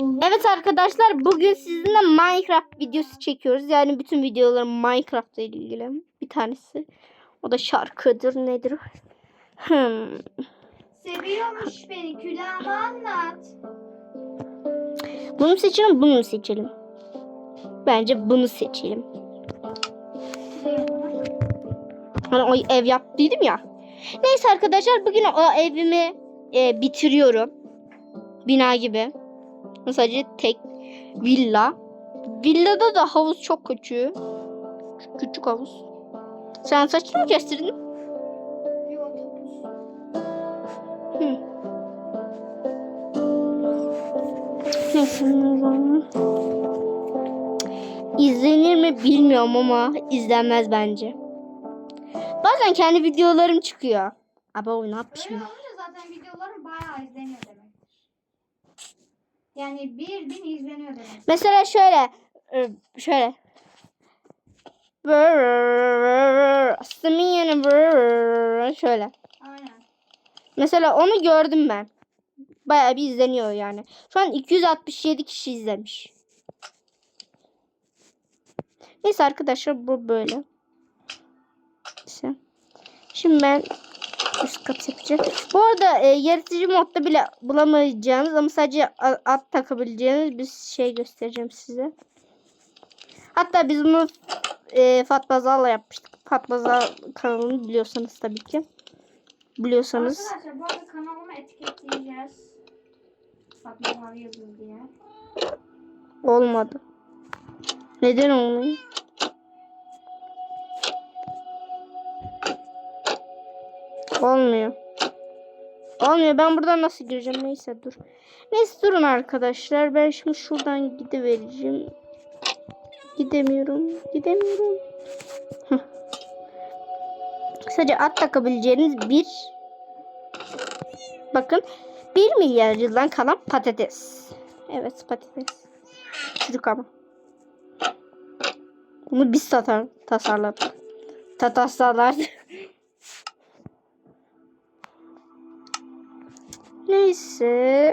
Evet arkadaşlar bugün sizinle Minecraft videosu çekiyoruz. Yani bütün videolarım Minecraft ile ilgili. Bir tanesi. O da şarkıdır nedir? Hmm. Seviyormuş beni külahımı anlat. Bunu mu seçelim bunu mu seçelim? Bence bunu seçelim. Hani o ev yaptıydım ya. Neyse arkadaşlar bugün o evimi e, bitiriyorum. Bina gibi. Sadece tek villa. Villada da havuz çok küçük. Küçük, küçük havuz. Sen saçını mı kestirdin? Hı. O. İzlenir mi bilmiyorum ama izlenmez bence. Bazen kendi videolarım çıkıyor. Aba ne yapmışım? Öyle olunca zaten videolarım bayağı izleniyor demektir. Yani bir bin izleniyor demek. Mesela şöyle e, şöyle. Şöyle. Aynen. Mesela onu gördüm ben. Bayağı bir izleniyor yani. Şu an 267 kişi izlemiş. Neyse arkadaşlar bu böyle. Şimdi ben üst kat yapacağım. Bu arada e, yaratıcı modda bile bulamayacağınız ama sadece at takabileceğiniz bir şey göstereceğim size. Hatta biz bunu e, Fatma Zal'la yapmıştık. Fatma Zal kanalını biliyorsanız tabii ki. Biliyorsanız. Arkadaşlar bu arada kanalımı etiketleyeceğiz. Fatma Mavi Yıldız diye. Olmadı. Neden olmuyor? Olmuyor. Olmuyor. Ben buradan nasıl gireceğim? Neyse dur. Neyse durun arkadaşlar. Ben şimdi şuradan gidivereceğim. Gidemiyorum. Gidemiyorum. Hıh. Sadece at takabileceğiniz bir bakın 1 milyar yıldan kalan patates. Evet patates. Çocuk ama. Bunu biz tatar, tasarladık. Tataslarlardı. Neyse.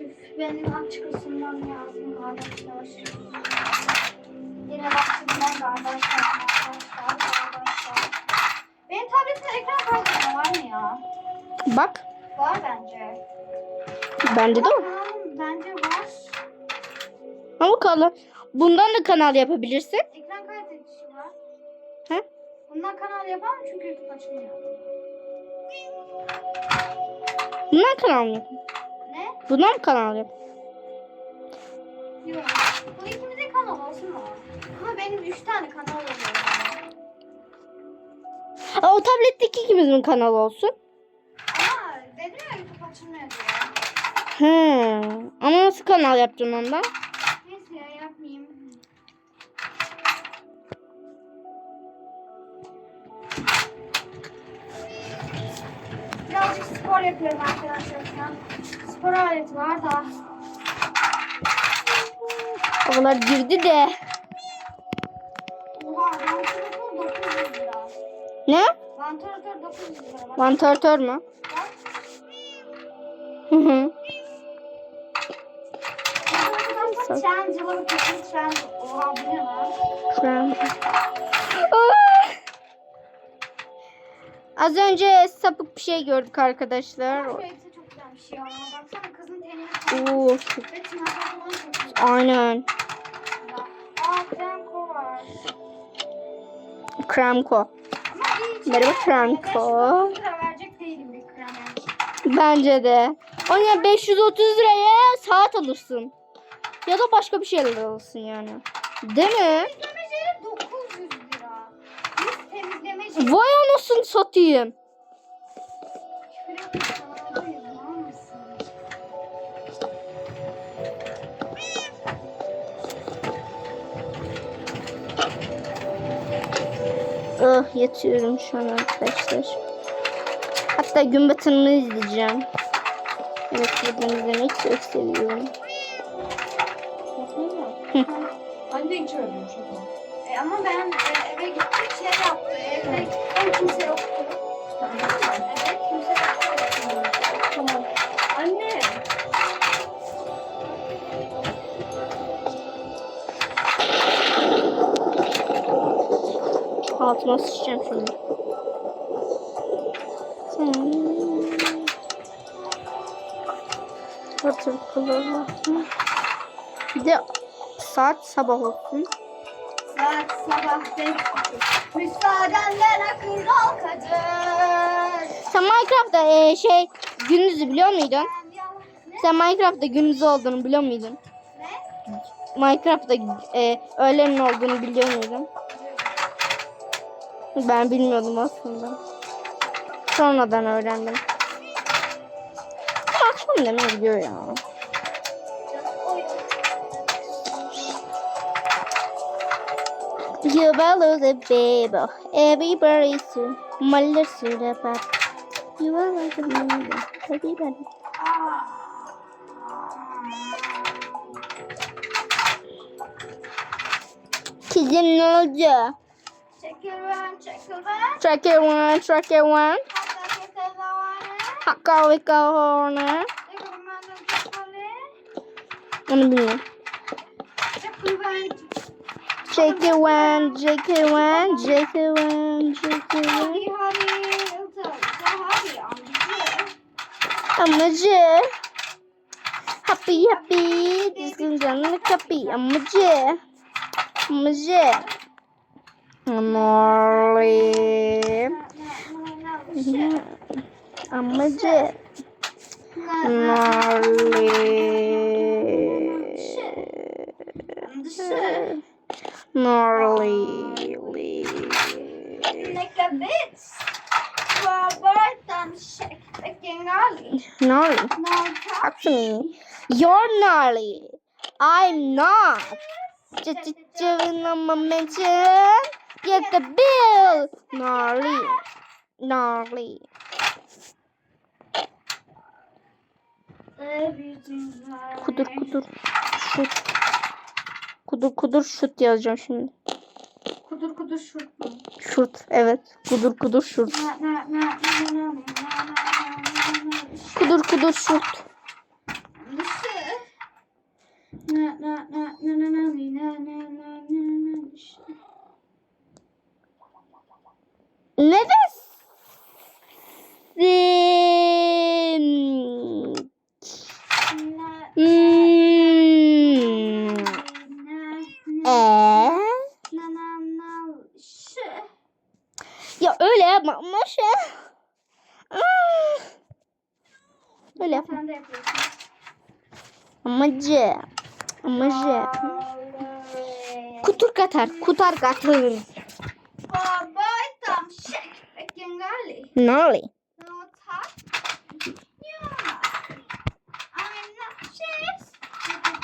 Üf, benim açık ısınmam lazım arkadaşlar. Yine vaktimden arkadaşlar. Benim tabletimde ekran kaydırma var mı ya? Bak. Var bence. Bende de var. Bence var. Ama bakalım. Bundan da kanal yapabilirsin. Ekran? Bundan kanal yapamam çünkü YouTube açılmıyor. Bundan kanal yap. Ne? Bundan kanal yap. Yok. Bu ikimizin kanal olsun mu? Ama benim 3 tane kanal oluyor. Aa, o tabletteki ikimizin kanalı olsun. Ama dedim ya YouTube açılmıyor diye. He. Ama nasıl kanal yapacaksın ondan? Spor yapıyorum arkadaşlar şu an. Spor aleti var da. Havalar girdi de. Oha vantilatör 900 lira. Ne? Vantilatör 900 lira. Vantilatör mü? Hı hı. Bakıyorsun. Challenge. Oha bu ne lan? Aa! Az önce sapık bir şey gördük arkadaşlar. Şu elbise çok güzel bir şey ya. Baksana kızın tenine Oo, Ve tırnakları falan çok güzel. aynen. Aa var. Kremko. Ama iyi içecek. Merhaba Franco. 530 lira verecek değilim bir krem yani. Bence de. Ona 530 liraya saat alırsın. Ya da başka bir şeyler alırsın yani. Değil mi? Temizlemeci 900 lira. Biz temizlemeci. Vay anasını satayım. Ah yatıyorum şu an arkadaşlar. Hatta gün batımını izleyeceğim. Evet buradan izlemek çok seviyorum. Annen çağırıyormuş o zaman ama ben e, eve gittim şey yaptı. Evde ben kimse yoktu. Evet kimse yoktu. Anne. Altıma sıçacağım şimdi. Hatır kılır Bir de saat sabah olsun. Sen Minecraft'ta e, şey gündüzü biliyor muydun? Sen Minecraft'ta gündüz olduğunu biliyor muydun? Ne? Minecraft'ta e, öğlenin olduğunu biliyor muydun? Ben bilmiyordum aslında. Sonradan öğrendim. Akşam demeye ya. You follow the baby, everybody soon, Muller Suda pop, You are like a baby, everybody. Kizim ne olacak? Çekil ben, çekil ben. Çekil ben, çekil ben. Hakka vika horna. Onu biliyorum. Çekil ben, Jackie Wan, Jackie Wan, Jackie Wan, Jackie Wan. Amacı. Happy happy. Dizgin canlı kapı. Amacı. Amacı. Amacı. Amacı. Amacı. Gnarly. Narly, Gnarly. Gnarly. me. you're gnarly. I'm not. Get the bill. Gnarly. Gnarly. Kudur kudur. Kudur kudur şut yazacağım şimdi. Kudur kudur şut mu? Şut evet. Kudur kudur şut. Kudur kudur şut. Ne desin? Hmm. Ee? Ya öyle yapma ama. Ah. Öyle yapma. Sen de yapıyorsun. Amacı. Amacı. Kutur katar. Kutar katır. Baboy tam şek. Peki gali. Nali.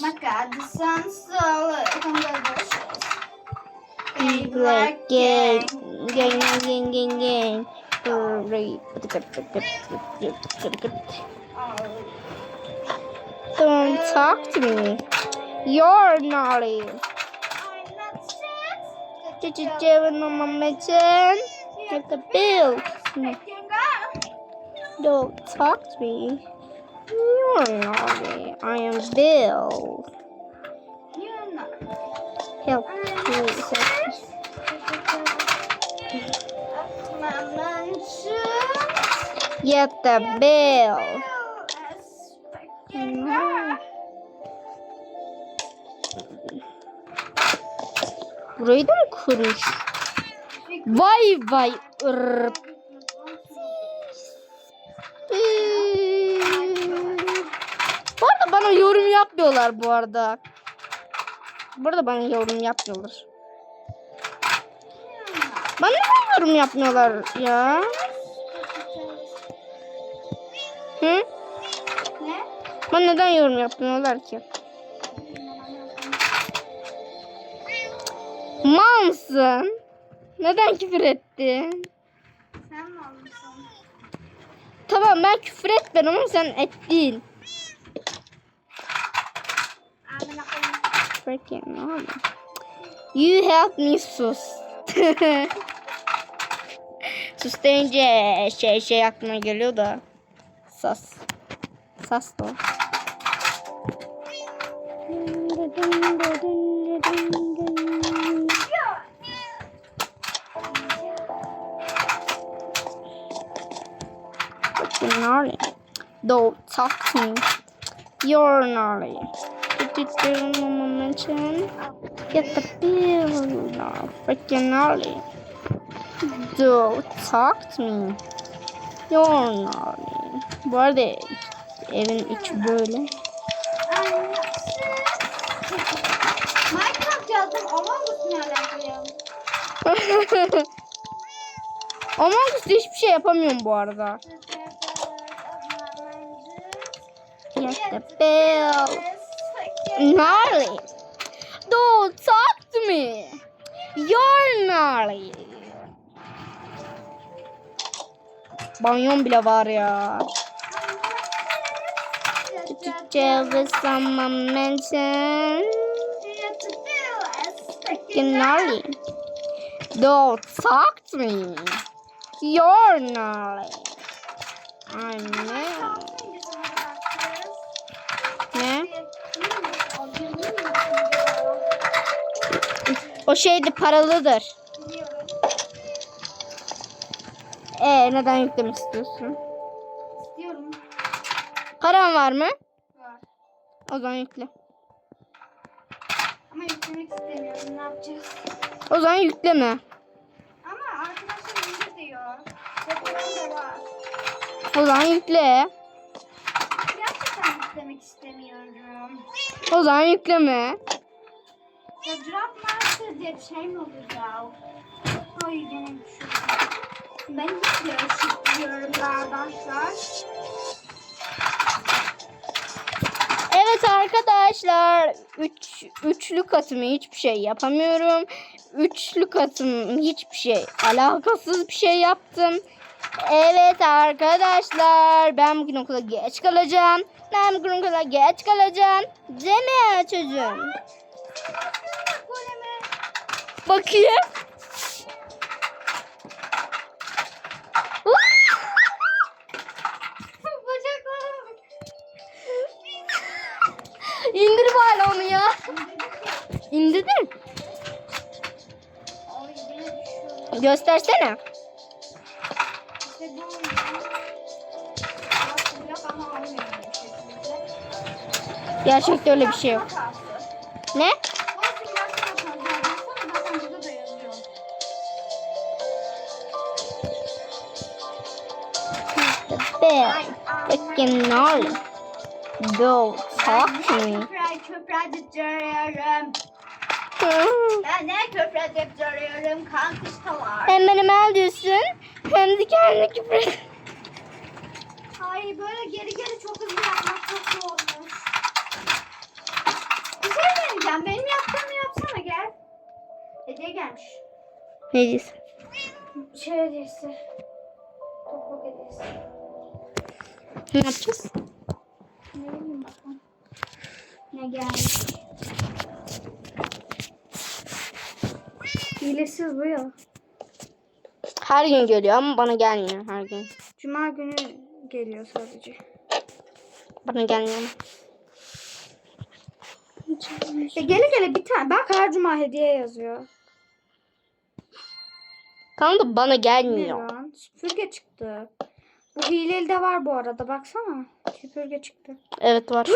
My God, the sun's so delicious. Big black gang, gang, gang, gang, gang. Don't talk to me. You're naughty. Did you do it on my mission? Get the bill. Don't talk to me. I am Bill. You're. Help me. Get the bill. bill. No. Burayı da Why. Yapmıyorlar bu arada. Bu arada bana yorum yapmıyorlar. Bana neden yorum yapmıyorlar ya? Hı? Ne? Bana neden yorum yapmıyorlar ki? Mal mısın? Neden küfür ettin? Sen mi almışsın? Tamam ben küfür etmedim ama sen ettin. Freaking oldu? You help me sus. sus deyince şey şey aklıma geliyor da. Sas. Sas da. Freaking gnarly. Don't talk to me. You're gnarly. Did do momentum? Get the bill now. Freaking gnarly. Don't talk to me. You're gnarly. Bu arada evin içi böyle. Minecraft yazdım. Us ne alakalı? Among Us'ta hiçbir şey yapamıyorum bu arada. Get the bill. Gnarly. Don't talk to me. You're gnarly. Banyon bile var ya. Teacher with some momentum. Gnarly. Don't talk to me. You're gnarly. I know. O şeydi paralıdır. Ee neden yüklemek istiyorsun? İstiyorum. Paran var mı? Var. O zaman yükle. Ama yüklemek istemiyorum. Ne yapacağız? O zaman yükleme. Ama arkadaşlar indir diyor. Telefonum da var. O zaman yükle. Gerçekten yüklemek istemiyorum. O zaman yükleme. Ya Drop Master diye bir şey mi olur ya? Ay gene düşürdüm. Ben hiç yarışık diyorum arkadaşlar. Evet arkadaşlar. Üç, üçlü katımı hiçbir şey yapamıyorum. Üçlü katım hiçbir şey alakasız bir şey yaptım. Evet arkadaşlar ben bugün okula geç kalacağım. Ben bugün okula geç kalacağım. Değil mi çocuğum? Bakayım. İndir bari onu ya. İndirdin. Göstersene. Gerçekte öyle bir şey yok. Freaking gnarly. Don't talk to me. Köpüre köpüre duruyorum. Ben ne köpüre duruyorum kankıştalar. Hem beni mal diyorsun hem de kendine küfür. Ay böyle geri geri çok hızlı yapmak çok zormuş. Bir şey deneyeceğim. Benim yaptığımı yapsana gel. Hediye gelmiş. Ne diyorsun? Şey hediyesi. Topluluk hediyesi. Ne yapacağız? Ne bileyim bakalım. Ne gelmiş? Hilesiz bu ya. Her gün geliyor ama bana gelmiyor her gün. Cuma günü geliyor sadece. Bana gelmiyor. E gele gele bir tane. Bak her cuma hediye yazıyor. Tamam da bana Ne gelmiyor. lan? Süpürge çıktı. Bu hileli de var bu arada. Baksana. Süpürge çıktı. Evet var.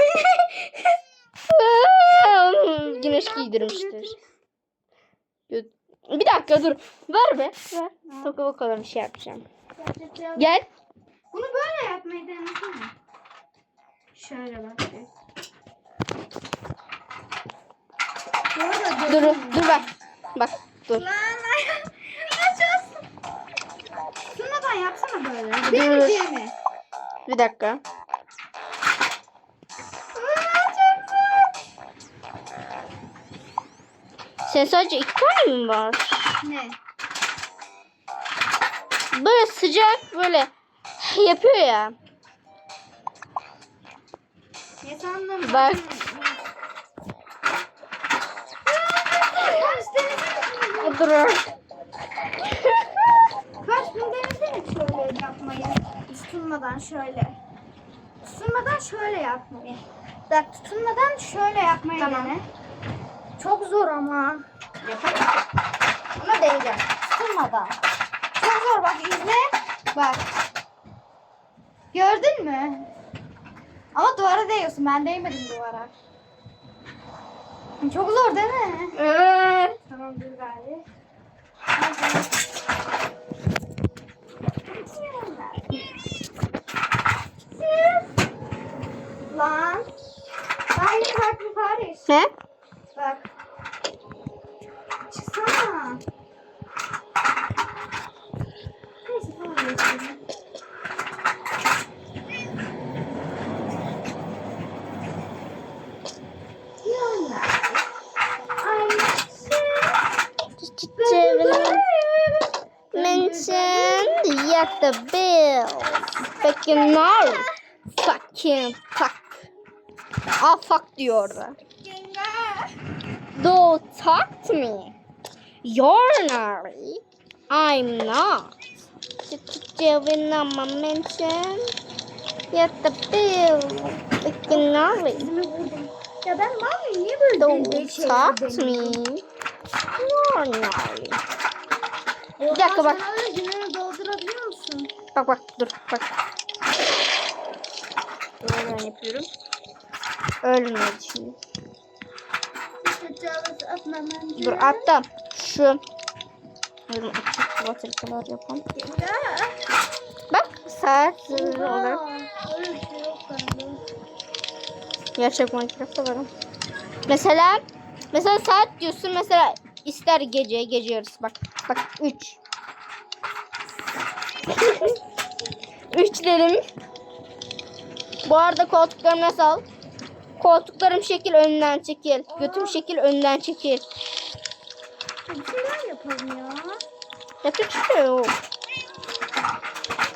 Güneş giydirmiştir. Bir dakika dur. Ver be. Ver. Toka bakalım bir şey yapacağım. Gel. Bunu böyle yapmayı denesene. Şöyle bak. Arada Dur dur bak. Bak dur. Lan. Şundan yapsana böyle. Değil mi değil mi? Bir dakika. Sen sadece iki tane mi var? Ne? böyle sıcak böyle yapıyor ya. Ne sandın? Bak. Kaç. Dur. Kaç bunu şöyle yapmayı. Tutunmadan şöyle. Tutunmadan şöyle yapmayı. Bak tutunmadan şöyle yapmayı Tamam. dene. Çok zor ama. Ama deneyeceğim. Tutunmadan. Çok zor bak izle. Bak. Gördün mü? Ama duvara değiyorsun. Ben değmedim duvara. Çok zor değil mi? Evet. Tamam dur gari. Lan. Ben yine farklı Paris. Ne? Bak. Çıksana. Yet the bill. Fucking no. Fucking fuck. Ah fuck diyor orada. Don't talk to me. You're naughty. I'm not. Chewing on my mention. Yet the bill. Fucking naughty. Ya ben mami niye böyle Don't talk to me. You're naughty. Bir dakika bak. Gününü doldurabiliyor musun? Bak bak dur bak. Öyle yapıyorum. Öyle şimdi. Dur attım. Şu. Dur açık watercolor yapalım. Bak saat olarak. Bir şey yok bende. Gerçek Minecraft'ta varım. Mesela mesela saat diyorsun mesela ister gece gece yarısı bak bak 3 3 dedim. Bu arada koltuklarım nasıl? Koltuklarım şekil önden çekil. Götüm şekil önden çekil. Bir şeyler yapalım ya. Yapacak bir şey yok.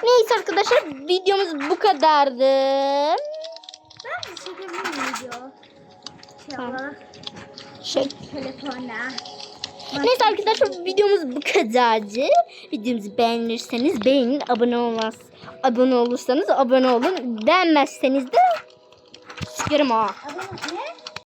Neyse arkadaşlar videomuz bu kadardı. Ben de çekebilir miyim video? Tamam. İnşallah. Şey. Neyse arkadaşlar videomuz bu kadardı. Videomuzu beğenirseniz beğenin. Abone olmaz. Abone olursanız abone olun. Beğenmezseniz de sikerim ha.